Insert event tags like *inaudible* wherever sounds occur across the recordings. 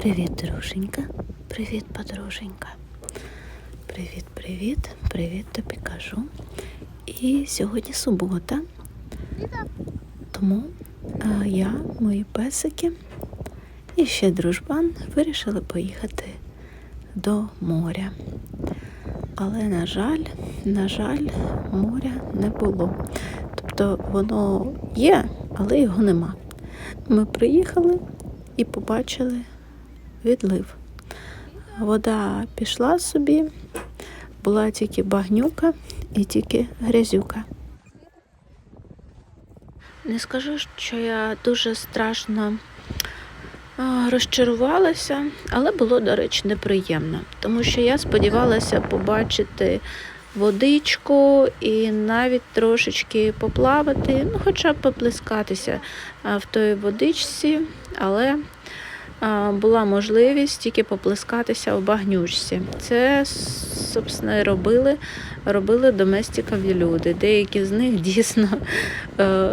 Привіт, друженька. Привіт, подруженька. Привіт, привіт, привіт тобі кажу. І сьогодні субота. Тому а, я, мої песики і ще дружбан вирішили поїхати до моря. Але, на жаль, на жаль, моря не було. Тобто воно є, але його нема. Ми приїхали і побачили відлив. Вода пішла собі, була тільки багнюка і тільки грязюка. Не скажу, що я дуже страшно розчарувалася, але було, до речі, неприємно, тому що я сподівалася побачити водичку і навіть трошечки поплавати, ну, хоча б поплескатися в той водичці, але була можливість тільки поплескатися в багнючці. Це, собственно, робили, робили доместикові люди. Деякі з них дійсно е,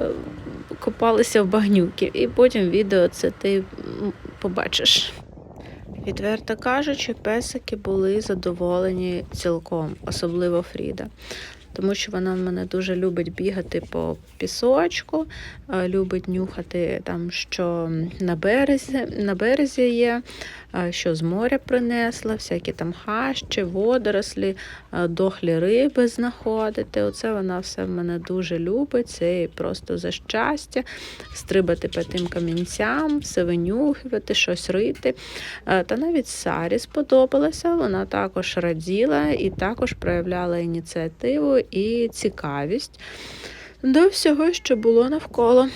копалися в багнюки. І потім відео це ти побачиш. Відверто кажучи, песики були задоволені цілком, особливо Фріда. Тому що вона в мене дуже любить бігати по пісочку, е, любить нюхати там, що на березі, на березі є, е, що з моря принесла, всякі там хащі, водорослі, дохлі риби знаходити. Оце вона все в мене дуже любить. Це просто за щастя, стрибати по тим камінцям, все винюхувати, щось рити. Е, Та навіть Сарі сподобалося, вона також раділа і також проявляла ініціативу і цікавість до всього, що було навколо.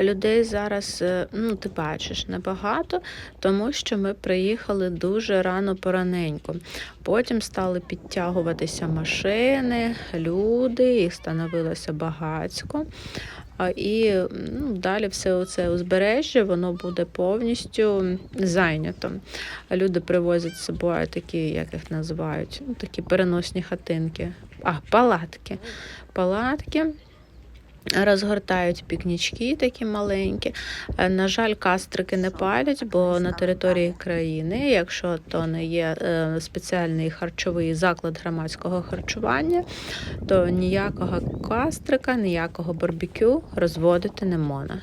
Людей зараз, е, ну, ти бачиш, небагато, тому що ми приїхали дуже рано пораненько. Потім стали підтягуватися машини, люди, їх становилося багацько. І ну, далі все оце узбережжя, воно буде повністю зайнято. Люди привозять з собою такі, як їх називають, ну, такі переносні хатинки. А, палатки. Палатки. Розгортають пікнічки такі маленькі. Е, На жаль, кастрики не палять, бо на території країни, якщо то не є е, спеціальний харчовий заклад громадського харчування, то ніякого кастрика, ніякого барбекю розводити не можна.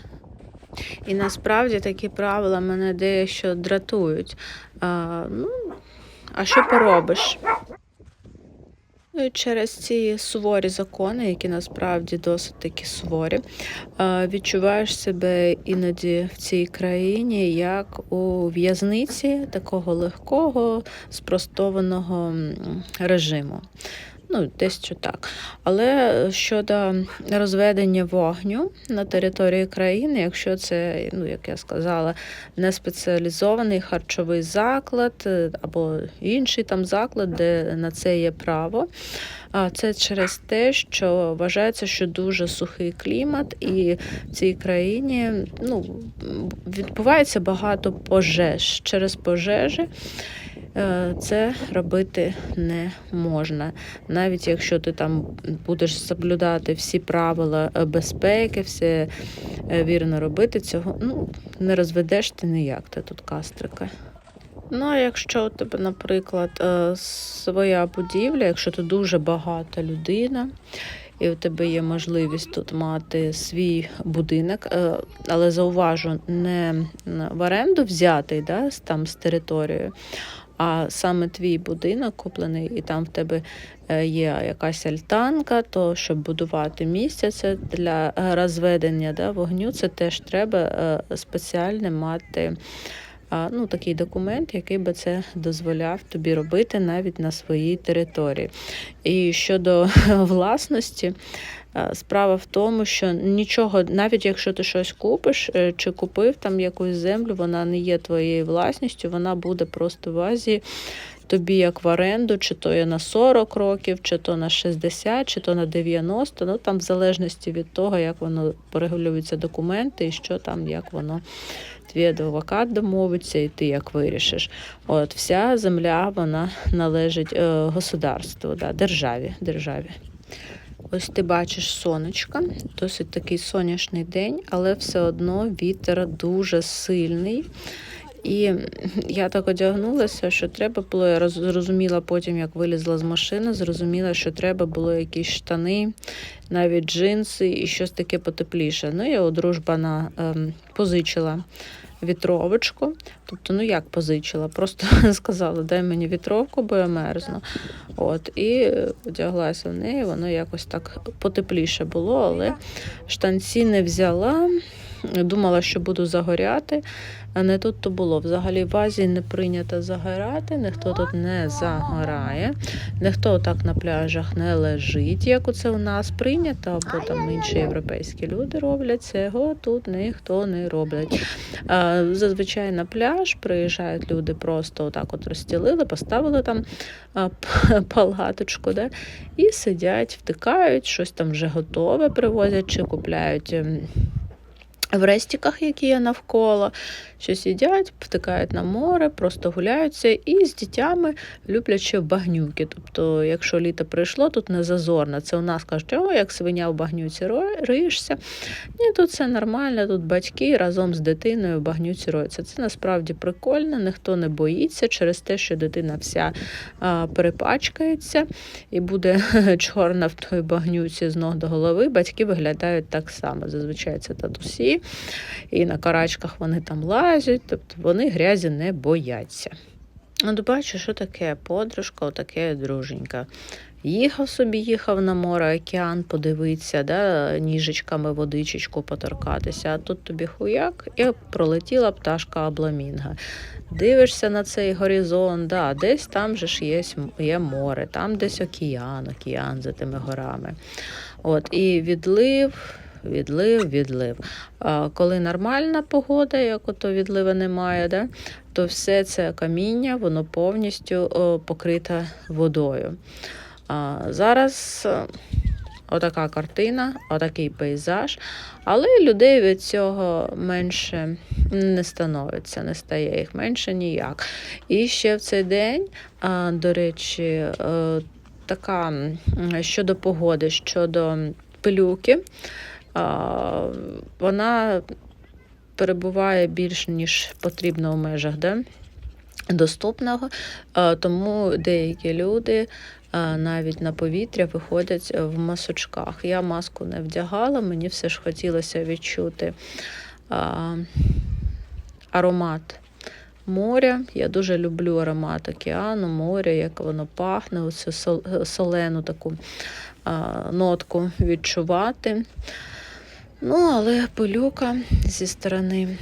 І насправді такі правила мене дещо дратують. А, ну, а що поробиш? Ну, і Через ці суворі закони, які насправді досить такі суворі, е, відчуваєш себе іноді в цій країні як у в'язниці такого легкого, спростованого режиму. Ну, десь що так. Але щодо розведення вогню на території країни, якщо це, ну, як я сказала, не спеціалізований харчовий заклад е, або інший там заклад, де на це є право. А це через те, що вважається, що дуже сухий клімат, і в цій країні ну, відбувається багато пожеж. Через пожежі е, це робити не можна. Навіть якщо ти там будеш соблюдати всі правила е, безпеки, все е, вірно робити, цього ну, не розведеш ти ніяк, ти тут кастрика. Ну, а якщо у тебе, наприклад, е, своя будівля, якщо ти дуже багата людина, і у тебе є можливість тут мати свій будинок, е, але зауважу, не в оренду взятий да, там з територією, а саме твій будинок куплений, і там в тебе е, є якась альтанка, то щоб будувати місце це для е, розведення да, вогню, це теж треба е, спеціально мати ну, такий документ, який би це дозволяв тобі робити навіть на своїй території. І щодо *laughs* власності, справа в тому, що нічого, навіть якщо ти щось купиш е, чи купив там якусь землю, вона не є твоєю власністю, вона буде просто в Азії. Тобі як в оренду, чи то є на 40 років, чи то на 60, чи то на 90, ну там в залежності від того, як воно порегулюються документи і що там, як воно твій адвокат домовиться, і ти як вирішиш. От вся земля вона належить е, государству, да, державі. державі. Ось ти бачиш сонечко, досить такий сонячний день, але все одно вітер дуже сильний. І я так одягнулася, що треба було. Я зрозуміла потім, як вилізла з машини, зрозуміла, що треба було якісь штани, навіть джинси і щось таке потепліше. Ну, я у дружбана ем, позичила вітровочку. Тобто, ну як позичила? Просто *laughs* сказала, дай мені вітровку, бо я мерзну. От, і одяглася в неї, воно якось так потепліше було, але штанці не взяла. Думала, що буду загоряти, а не тут то було. Взагалі в Азії не прийнято загорати, ніхто тут не загорає, ніхто так на пляжах не лежить, як оце у нас прийнято, або там інші європейські люди роблять. Цього тут ніхто не роблять. Зазвичай на пляж приїжджають люди, просто отак от розстілили, поставили там палаточку, да, і сидять, втикають, щось там вже готове привозять чи купляють. В рестіках, які є навколо, щось їдять, втикають на море, просто гуляються і з дітями люблять ще багнюки. Тобто, якщо літо прийшло, тут не зазорно. Це у нас кажуть, о, як свиня в багнюці риєшся. Ні, тут все нормально, тут батьки разом з дитиною в багнюці роються. Це насправді прикольно, ніхто не боїться через те, що дитина вся а, перепачкається і буде *laughs* чорна в той багнюці з ног до голови. Батьки виглядають так само. Зазвичай це татусі, і на карачках вони там лазять, тобто вони грязі не бояться. От бачу, що таке подружка, отаке друженька. Їхав собі, їхав на море, океан, подивитися, да, ніжечками водичечку поторкатися, а тут тобі хуяк і пролетіла пташка обламінга. Дивишся на цей горизонт, да, десь там же ж є, є море, там десь океан, океан за тими горами. От, і відлив, відлив, відлив. А коли нормальна погода, як ото відлива немає, да, то все це каміння, воно повністю покрите водою. А зараз е, отака картина, отакий пейзаж, але людей від цього менше не становиться, не стає їх менше ніяк. І ще в цей день, до речі, е, така щодо погоди, щодо пилюки, вона перебуває більш ніж потрібно в межах да, доступного, тому деякі люди навіть на повітря виходять в масочках. Я маску не вдягала, мені все ж хотілося відчути а, аромат моря. Я дуже люблю аромат океану, моря, як воно пахне, оцю солену таку а, нотку відчувати. Ну, але пилюка зі сторони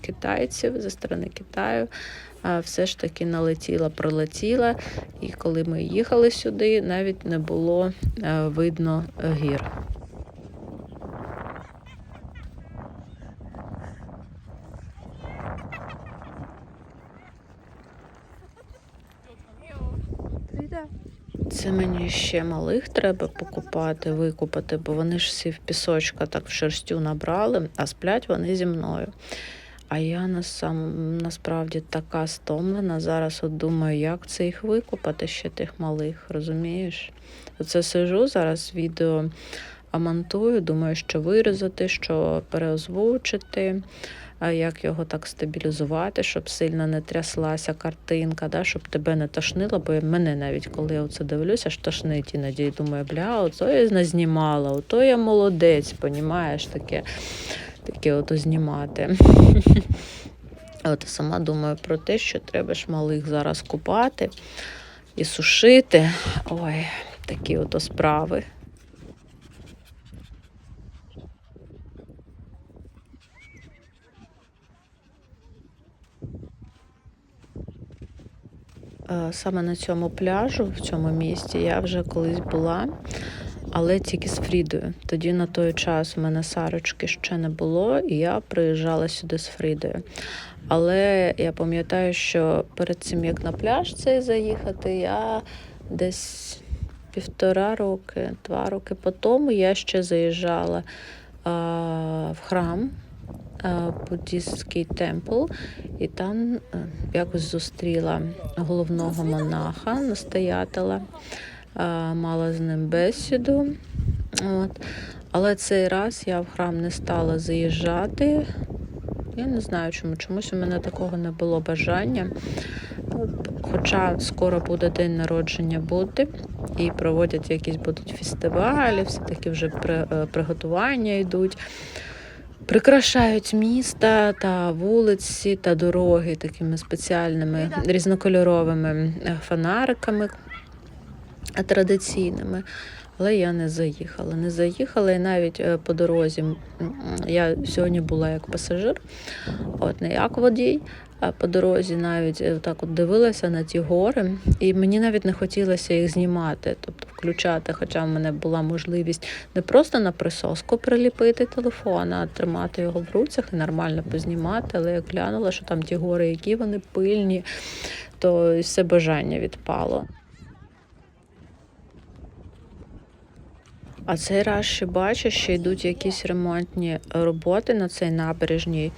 китайців, зі сторони Китаю, все ж таки налетіла, пролетіла. І коли ми їхали сюди, навіть не було е, видно гір. Це мені ще малих треба покупати, викупати, бо вони ж всі в пісочка так в шерстю набрали, а сплять вони зі мною. А я насам, насправді така стомлена. Зараз от думаю, як це їх викупати ще тих малих, розумієш? Оце сижу зараз відео а монтую, думаю, що вирізати, що переозвучити, як його так стабілізувати, щоб сильно не тряслася картинка, да, щоб тебе не тошнило, бо мене навіть коли я це дивлюся, аж тошнить іноді думаю, бля, ото я не знімала, ото я молодець, понімаєш таке, таке ото знімати. *laughs* От сама думаю про те, що треба ж малих зараз купати і сушити. Ой, такі ото справи. Е, Саме на цьому пляжу, в цьому місті, я вже колись була, але тільки з Фрідою. Тоді на той час у мене Сарочки ще не було, і я приїжджала сюди з Фрідою. Але я пам'ятаю, що перед цим як на пляж цей заїхати, я десь півтора роки, два роки по тому я ще заїжджала а, в храм. А, Буддістський темпл, і там е, якось зустріла головного монаха, настоятеля е, мала з ним бесіду. От. Але цей раз я в храм не стала заїжджати. Я не знаю чому. Чомусь у мене такого не було бажання. Хоча скоро буде день народження Будди і проводять якісь будуть фестивалі, все таки вже е, приготування йдуть. Прикрашають міста та вулиці та дороги такими спеціальними різнокольоровими е, фонариками традиційними. Але я не заїхала. Не заїхала і навіть е, по дорозі. Я сьогодні була як пасажир, от не як водій. А по дорозі навіть е, так от дивилася на ті гори, і мені навіть не хотілося їх знімати, тобто включати. Хоча в мене була можливість не просто на присоску приліпити телефон, а тримати його в руцях і нормально познімати. Але я глянула, що там ті гори, які вони пильні, то все бажання відпало. А цей раз ще бачу, що йдуть якісь ремонтні роботи на цей набережній.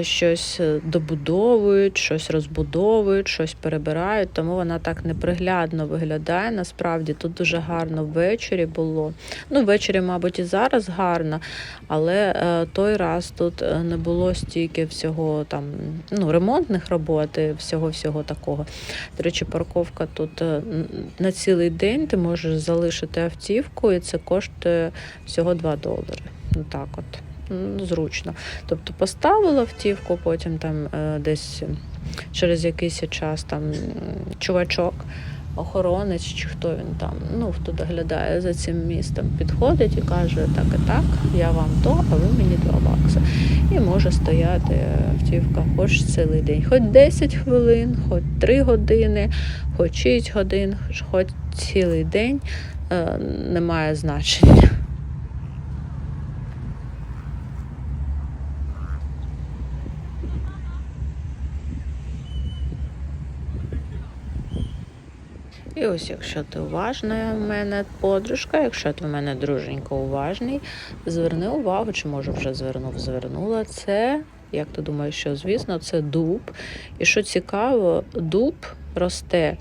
Щось е, добудовують, щось розбудовують, щось перебирають, тому вона так неприглядно виглядає. Насправді тут дуже гарно ввечері було. Ну, ввечері, мабуть, і зараз гарно, але е, той раз тут е, не було стільки всього там, ну, ремонтних робот, і всього-всього такого. До речі, парковка тут на цілий день ти можеш залишити автівку, і це коштує всього 2 долари. Ну так от. Зручно. Тобто поставила автівку, потім там е, десь через якийсь час там чувачок, охоронець чи хто він там, ну хто доглядає за цим містом, підходить і каже, так і так, я вам то, а ви мені 2 бакси. І може стояти автівка хоч цілий день, хоч 10 хвилин, хоч 3 години, хоч 6 годин, хоч цілий день, е, немає значення. І ось, якщо ти уважна в мене подружка, якщо ти в мене друженька уважний, зверни увагу, чи може вже звернув, звернула. Це, як ти думаєш, що звісно, це дуб. І що цікаво, дуб росте.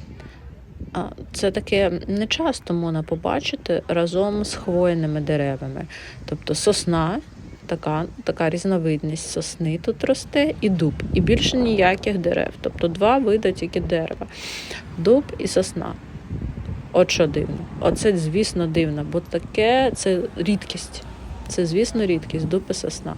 Це таке не часто можна побачити разом з хвойними деревами. Тобто сосна, така, така різновидність сосни тут росте, і дуб, і більше ніяких дерев. Тобто два види тільки дерева. Дуб і сосна. От що дивно. Оце, звісно, дивно, бо таке це рідкість. Це, звісно, рідкість, дуб і сосна.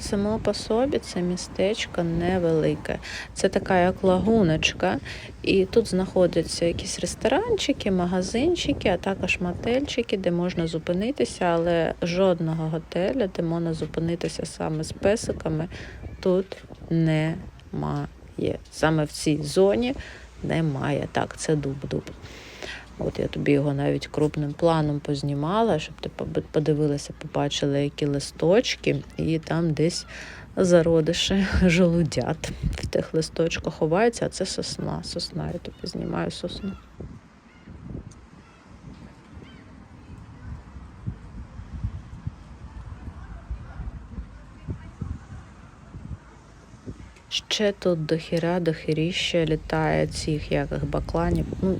Само по собі це містечко невелике. Це така як лагуночка, і тут знаходяться якісь ресторанчики, магазинчики, а також мотельчики, де можна зупинитися, але жодного готеля, де можна зупинитися саме з песиками, тут немає. Саме в цій зоні немає. Так, це дуб-дуб. От я тобі його навіть крупним планом познімала, щоб ти подивилася, побачила, які листочки, і там десь зародиші жолудят в тих листочках ховаються, а це сосна. Сосна, я тобі знімаю сосну. Ще тут дохіра, дохіріще літає цих яких бакланів. Ну,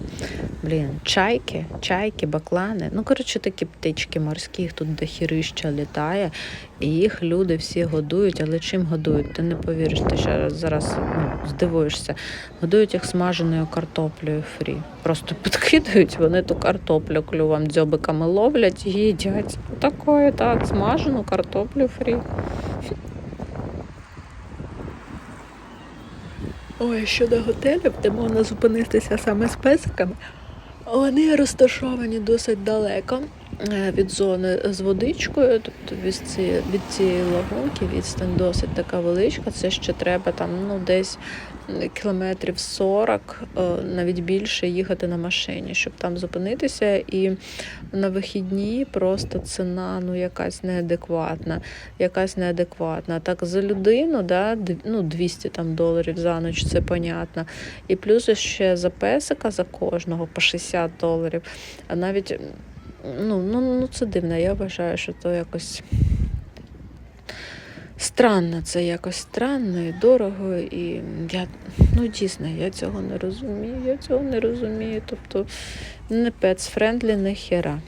блін, чайки, чайки, баклани. Ну, коротше, такі птички морські, їх тут дохірище літає, і їх люди всі годують, але чим годують? Ти не повіриш, ти ще зараз ну, здивуєшся. Годують їх смаженою картоплею фрі. Просто підкидають, вони ту картоплю клювом дзьобиками ловлять і їдять. Такое, так, смажену картоплю фрі. Ой, щодо готелів, де можна зупинитися саме з песиками, вони розташовані досить далеко від зони з водичкою, тобто від цієї, від цієї лагунки відстань досить така величка. Це ще треба там ну, десь кілометрів 40, е, навіть більше їхати на машині, щоб там зупинитися. І на вихідні просто ціна ну, якась неадекватна якась неадекватна. Так за людину, да, ну, 200 там, доларів за ніч, це понятно. І плюс ще за песика за кожного по 60 доларів. А навіть ну, ну, ну це дивно. Я вважаю, що то якось. Странно, це якось странно і дорого, і я ну дійсно я цього не розумію. Я цього не розумію. Тобто не пецфрендлі, не хера.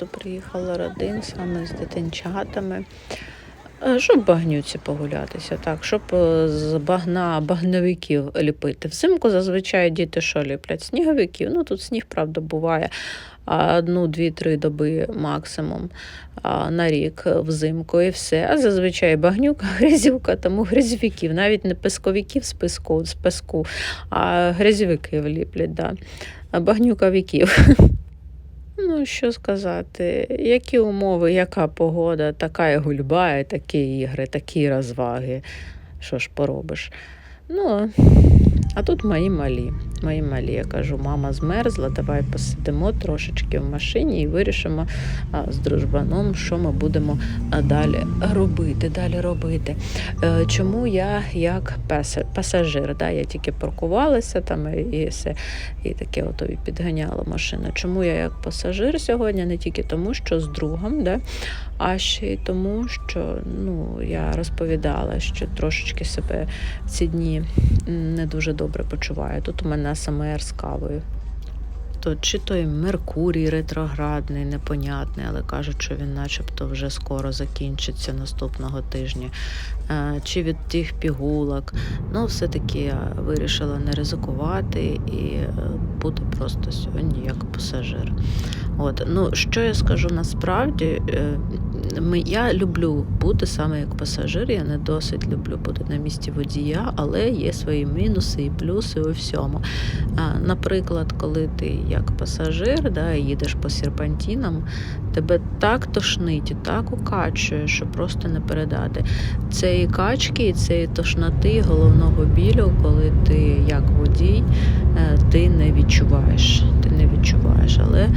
Багато приїхало родин саме з дитинчатами. Е, Щоб багнюці погулятися, так, щоб е, з багна багновиків ліпити. Взимку зазвичай діти що ліплять? Сніговиків. Ну тут сніг, правда, буває одну, дві, три доби максимум на рік взимку і все. А зазвичай багнюка, *laughs* грязюка, тому грязьовиків, навіть не песковиків з песку, з песку, а грязьовиків ліплять. Да. А Багнюковиків. *laughs* Ну, що сказати, які умови, яка погода, така і гульба, і такі ігри, такі розваги. Що ж поробиш? Ну, а тут мої малі. Мої малі. Я кажу, мама змерзла, давай посидимо трошечки в машині і вирішимо з дружбаном, що ми будемо далі робити. Далі робити. Е, Чому я як пасажир? Да? Я тільки паркувалася там і, все, і таке і підганяла машину. Чому я як пасажир сьогодні? Не тільки тому, що з другом, да? а ще й тому, що ну, я розповідала, що трошечки себе ці дні не дуже добре почуваю. Тут у мене СМР з кавою. То чи той Меркурій ретроградний, непонятний, але кажуть, що він начебто вже скоро закінчиться наступного тижня. Е, Чи від тих пігулок. Ну, все-таки я вирішила не ризикувати і е, бути просто сьогодні як пасажир. От, ну що я скажу насправді, е, я люблю бути саме як пасажир, я не досить люблю бути на місці водія, але є свої мінуси і плюси у всьому. Наприклад, коли ти як пасажир да, їдеш по серпантінам, тебе так тошнить і так укачує, що просто не передати. Цієї качки і цієї тошноти, і головного білю, коли ти як водій, е, ти не відчуваєш. Ти не відчуваєш, але,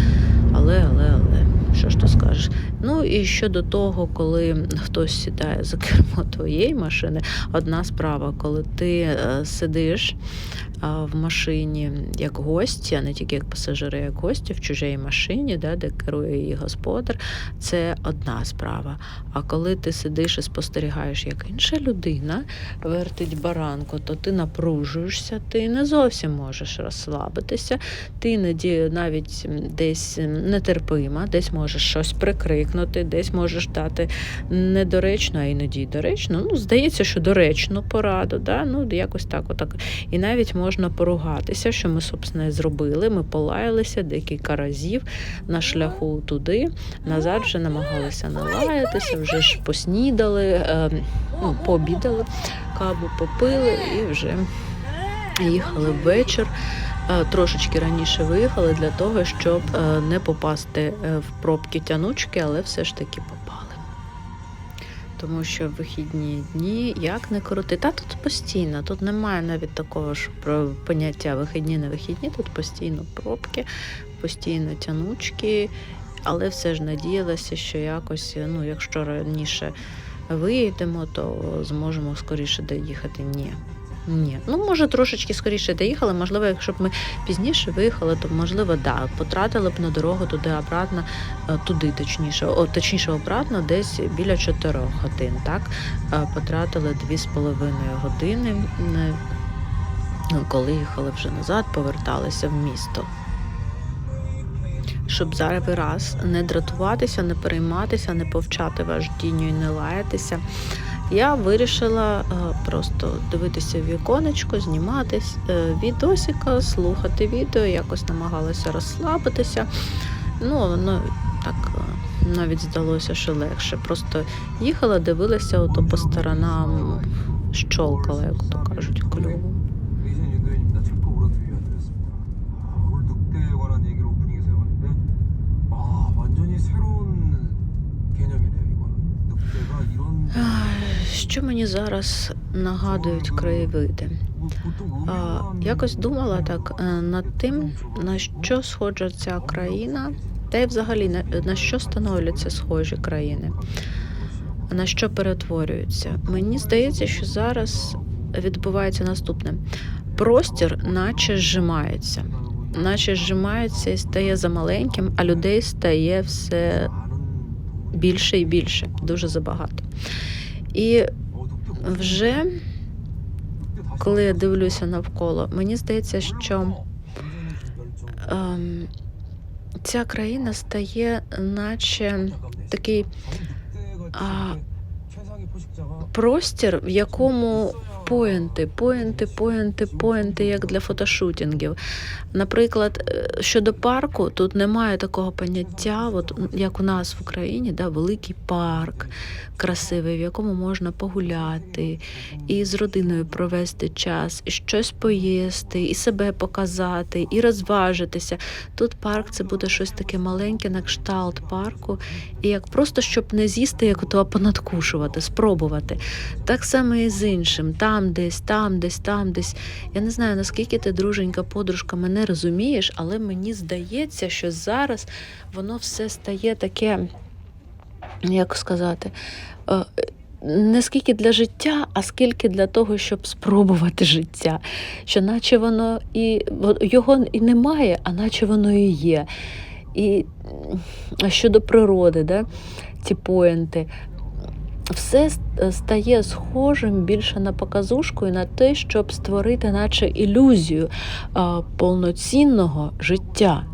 але, але, але. Що ж ти скажеш? Ну і щодо того, коли хтось сідає за кермо твоєї машини, одна справа, коли ти е, сидиш в машині як гості, а не тільки як пасажири, як гості в чужій машині, да, де керує її господар, це одна справа. А коли ти сидиш і спостерігаєш, як інша людина вертить баранку, то ти напружуєшся, ти не зовсім можеш розслабитися, ти навіть десь нетерпима, десь можеш щось прикрикнути, десь можеш дати недоречно, а іноді доречно. Ну, здається, що доречну пораду, да? ну, якось так, отак. І навіть можна поругатися, що ми, собственно, зробили. Ми полаялися декілька разів на шляху туди, назад вже намагалися не лаятися, вже ж поснідали, е, ну, пообідали, каву попили і вже їхали ввечір. Е, Трошечки раніше виїхали для того, щоб е, не попасти е, в пробки тянучки, але все ж таки попали. Тому що в вихідні дні як не крути. Та тут постійно, тут немає навіть такого ж поняття вихідні, не вихідні, тут постійно пробки, постійно тянучки, але все ж надіялася, що якось, ну, якщо раніше виїдемо, то зможемо скоріше доїхати. Ні. Ні, ну може трошечки скоріше доїхали. Можливо, якщо б ми пізніше виїхали, то можливо, да, потратили б на дорогу туди обратно, е, туди точніше, о, точніше обратно, десь біля 4 годин. Так Е, потратили 2,5 години, е, коли їхали вже назад, поверталися в місто. Щоб зайвий раз не дратуватися, не перейматися, не повчати вождінню і не лаятися. Я вирішила е, просто дивитися в віконечко, знімати е, відосика, слухати відео, якось намагалася розслабитися. Ну, воно так е, навіть здалося, що легше. Просто їхала, дивилася ото по сторонам, щолкала, як то кажуть, клювом. Що мені зараз нагадують краєвиди? А, Якось думала так е, над тим, на що схожа ця країна, та й взагалі на, на що становляться схожі країни, на що перетворюються. Мені здається, що зараз відбувається наступне: простір, наче зжимається, наче зжимається і стає за маленьким, а людей стає все більше і більше, дуже забагато. І вже коли я дивлюся навколо, мені здається, що ем, ця країна стає, наче такий а, простір, в якому поінти, поінти, поінти, поінти, як для фотошутінгів. Наприклад, е, щодо парку, тут немає такого поняття, от, як у нас в Україні, да, великий парк красивий, в якому можна погуляти, і з родиною провести час, і щось поїсти, і себе показати, і розважитися. Тут парк це буде щось таке маленьке, на кшталт парку, і як просто щоб не з'їсти, як ото понадкушувати, спробувати. Так само і з іншим, там десь, там десь, там десь. Я не знаю, наскільки ти, друженька, подружка, мене розумієш, але мені здається, що зараз воно все стає таке, як сказати, е, не скільки для життя, а скільки для того, щоб спробувати життя. Що наче воно і його і немає, а наче воно і є. І щодо природи, да, ці поінти, все стає схожим більше на показушку і на те, щоб створити, наче ілюзію повноцінного життя.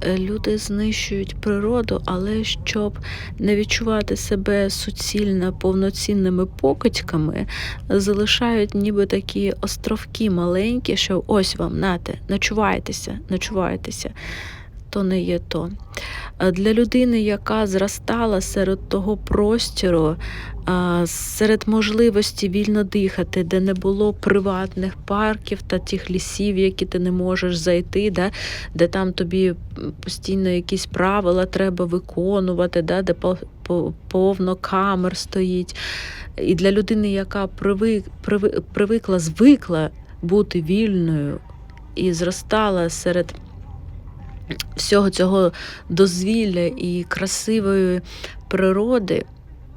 Е, Люди знищують природу, але щоб не відчувати себе суцільно повноцінними покидьками, залишають ніби такі островки маленькі, що ось вам, нате, ночувайтеся, ночувайтеся. То не є то. Е, Для людини, яка зростала серед того простору, серед можливості вільно дихати, де не було приватних парків та тих лісів, які ти не можеш зайти, да, де там тобі постійно якісь правила треба виконувати, да, де по- по- повно камер стоїть. І для людини, яка привик, привикла, звикла бути вільною і зростала серед всього цього дозвілля і красивої природи.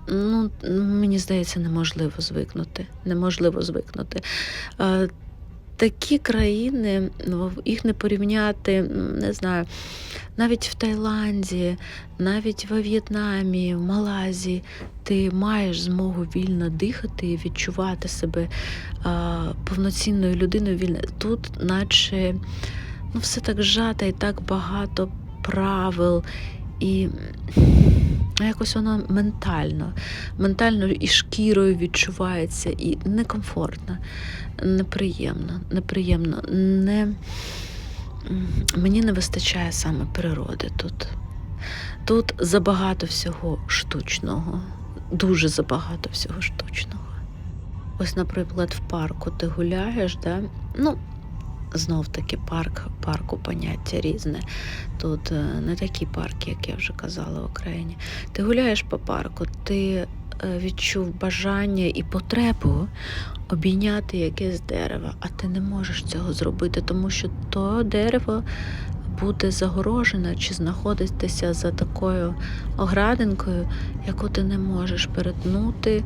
Ну, мені здається, неможливо звикнути. Неможливо звикнути. Такі країни, ну, їх не порівняти, не знаю, навіть в Таїланді, навіть во В'єтнамі, в Малайзії, ти маєш змогу вільно дихати і відчувати себе повноцінною людиною. Тут, наче, ну, все так зжато і так багато правил. І якось воно ментально, ментально і шкірою відчувається, і некомфортно, неприємно, неприємно. Не, мені не вистачає саме природи тут. Тут забагато всього штучного, дуже забагато всього штучного. Ось, наприклад, в парку ти гуляєш, да? ну, знов таки парк, парку поняття різне. Тут е, не такі парки, як я вже казала в Україні. Ти гуляєш по парку, ти е, відчув бажання і потребу обійняти якесь дерево, а ти не можеш цього зробити, тому що то дерево буде загорожене чи знаходитися за такою оградинкою, яку ти не можеш перетнути,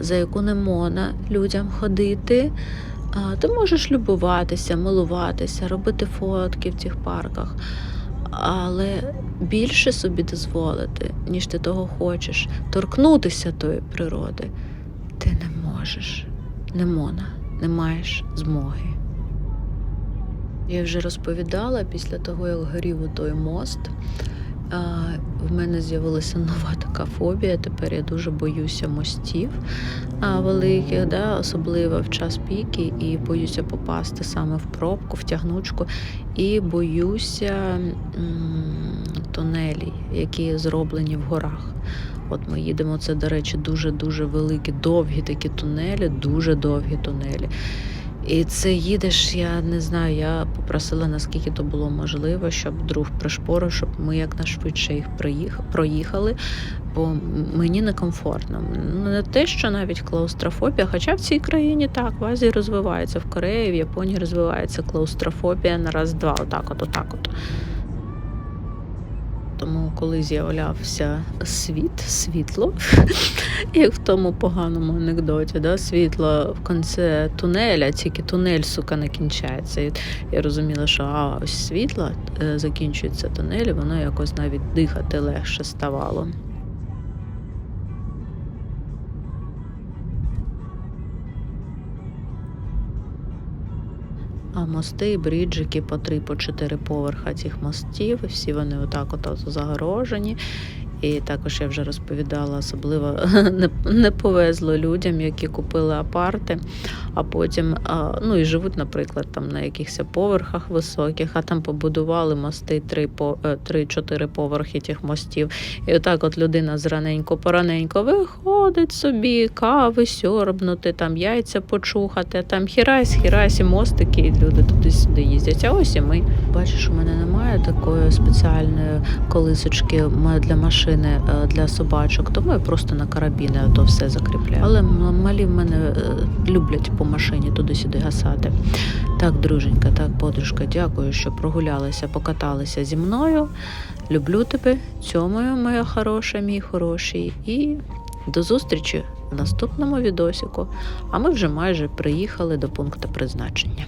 за яку не можна людям ходити. Ти можеш любуватися, милуватися, робити фотки в цих парках, але більше собі дозволити, ніж ти того хочеш, торкнутися тої природи, ти не можеш, не можна, не маєш змоги. Я вже розповідала після того, як горів у той мост. В мене з'явилася нова така фобія. Тепер я дуже боюся мостів великих, да, особливо в час піки, і боюся попасти саме в пробку, в тягнучку, і боюся тунелі, які зроблені в горах. От ми їдемо, це, до речі, дуже-дуже великі, довгі такі тунелі, дуже довгі тунелі. І це їдеш, я не знаю. Я попросила наскільки то було можливо, щоб друг пришпорив, щоб ми якнайшвидше їх проїхали, бо мені некомфортно. Не те, що навіть клаустрофобія, хоча в цій країні так, в Азії розвивається, в Кореї, в Японії розвивається клаустрофобія на раз-два, отак, от, отак, от. Тому, коли з'являвся світ, світло, *laughs* як в тому поганому анекдоті, да, світло в кінці тунеля, тільки тунель, сука, не кінчається. І я розуміла, що а, ось світло е, закінчується тунель, воно якось навіть дихати легше ставало. А мости бріджики по три, по чотири поверха цих мостів, всі вони отак от загорожені. І також я вже розповідала, особливо *laughs* не, повезло людям, які купили апарти, а потім ну і живуть, наприклад, там на якихось поверхах високих, а там побудували мости три по е, три-чотири поверхи тих мостів. І отак, от людина зраненько пораненько виходить собі, кави сьорбнути, там яйця почухати, там хірась, хірась, і мостики, і люди туди-сюди їздять. А ось і ми. Бачиш, у мене немає такої спеціальної колисочки для машини е, для собачок, тому я просто на карабіни то все закріпляю. Але малі в мене е, люблять по машині туди-сюди гасати. Так, друженька, так, подружка, дякую, що прогулялися, покаталися зі мною. Люблю тебе, цьомою, моя хороша, мій хороший. І до зустрічі в наступному відосіку. А ми вже майже приїхали до пункту призначення.